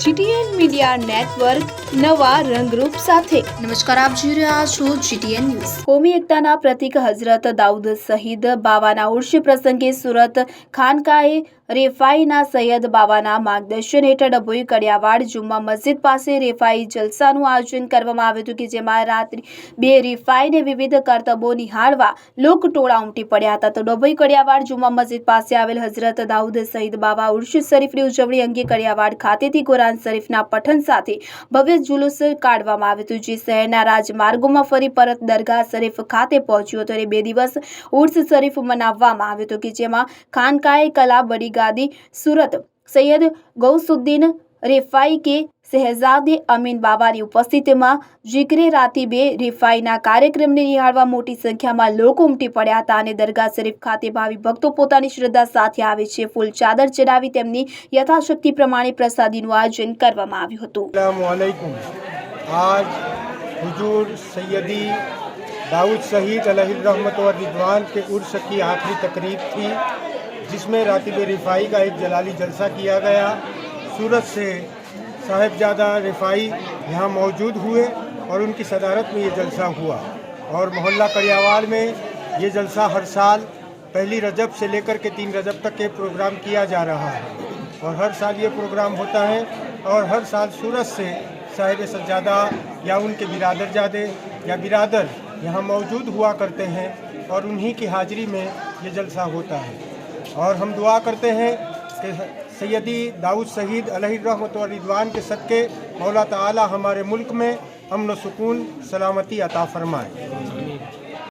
GTN media network નવા રંગરૂપ સાથે. નમસ્કાર આપ જોઈ રહ્યા છો જીટીએન ન્યૂઝ. કોમી એકતાના પ્રતીક હઝરત દાઉદ શહીદ બાવાના ઉર્ષ પ્રસંગે સુરત ખાનકાએ રેફાઈના સૈયદ બાવાના માર્ગદર્શન હેઠળ ડભોઈ કડિયાવાડ જુમ્મા મસ્જિદ પાસે રેફાઈ જલસાનું આયોજન કરવામાં આવ્યું હતું કે જેમાં રાત્રિ બે રેફાઈને વિવિધ કરતબો નિહાળવા લોક ટોળા ઉમટી પડ્યા હતા. તો ડભોઈ કડિયાવાડ જુમ્મા મસ્જિદ પાસે આવેલ હઝરત દાઉદ સઈદ બાવા ઉર્ષ શરીફની ઉજવણી અંગે કડિયાવાડ ખાતેથી કુરાન શરીફના પઠન સાથે ભવ્ય જુલુસ કાઢવામાં આવ્યું હતું. જે શહેરના રાજમાર્ગોમાં ફરી પરત દરગાહ શરીફ ખાતે પહોંચ્યું હતું અને બે દિવસ ઉર્સ શરીફ મનાવવામાં આવ્યું હતું કે જેમાં ખાનકાએ કલા, બડી ગાદી સુરત સૈયદ ગૌસુદ્દીન રેફાઈ કે શહેજાદે અમીન બાબાની ઉપસ્થિતિમાં જિક્રે રાતીબે રેફાઈના કાર્યક્રમને નિહાળવા મોટી સંખ્યામાં લોકો ઉમટી પડ્યા હતા અને દરગાહ શરીફ ખાતે ભાવિ ભક્તો પોતાની શ્રદ્ધા સાથે આવે છે ફૂલ ચાદર ચડાવી તેમની યથાશક્તિ પ્રમાણે પ્રસાદીનું આયોજન કરવામાં આવ્યું હતું अलैकुम आज हुजूर सैयदी दाऊद शहीद रहमत व रिदवान के उर्स की आखिरी तकरीब थी जिसमें रातिब रिफाई का एक जलाली जलसा किया गया। सूरत से साहिबजादा रिफाई यहाँ मौजूद हुए और उनकी सदारत में ये जलसा हुआ। और मोहल्ला कड़ियावाड़ में ये जलसा हर साल पहली रजब से लेकर के तीन रजब तक के प्रोग्राम किया जा रहा है। और हर साल ये प्रोग्राम होता है और हर साल सूरत से साहिब सज्जादा या उनके बिरादर जादे या बिरादर यहाँ मौजूद हुआ करते हैं और उन्हीं की हाजिरी में ये जलसा होता है। اور ہم دعا کرتے ہیں کہ سیدی داؤد شہید علیہ الرحمۃ و رضوان کے صدقے مولا تعالی ہمارے ملک میں امن و سکون، سلامتی عطا فرمائے۔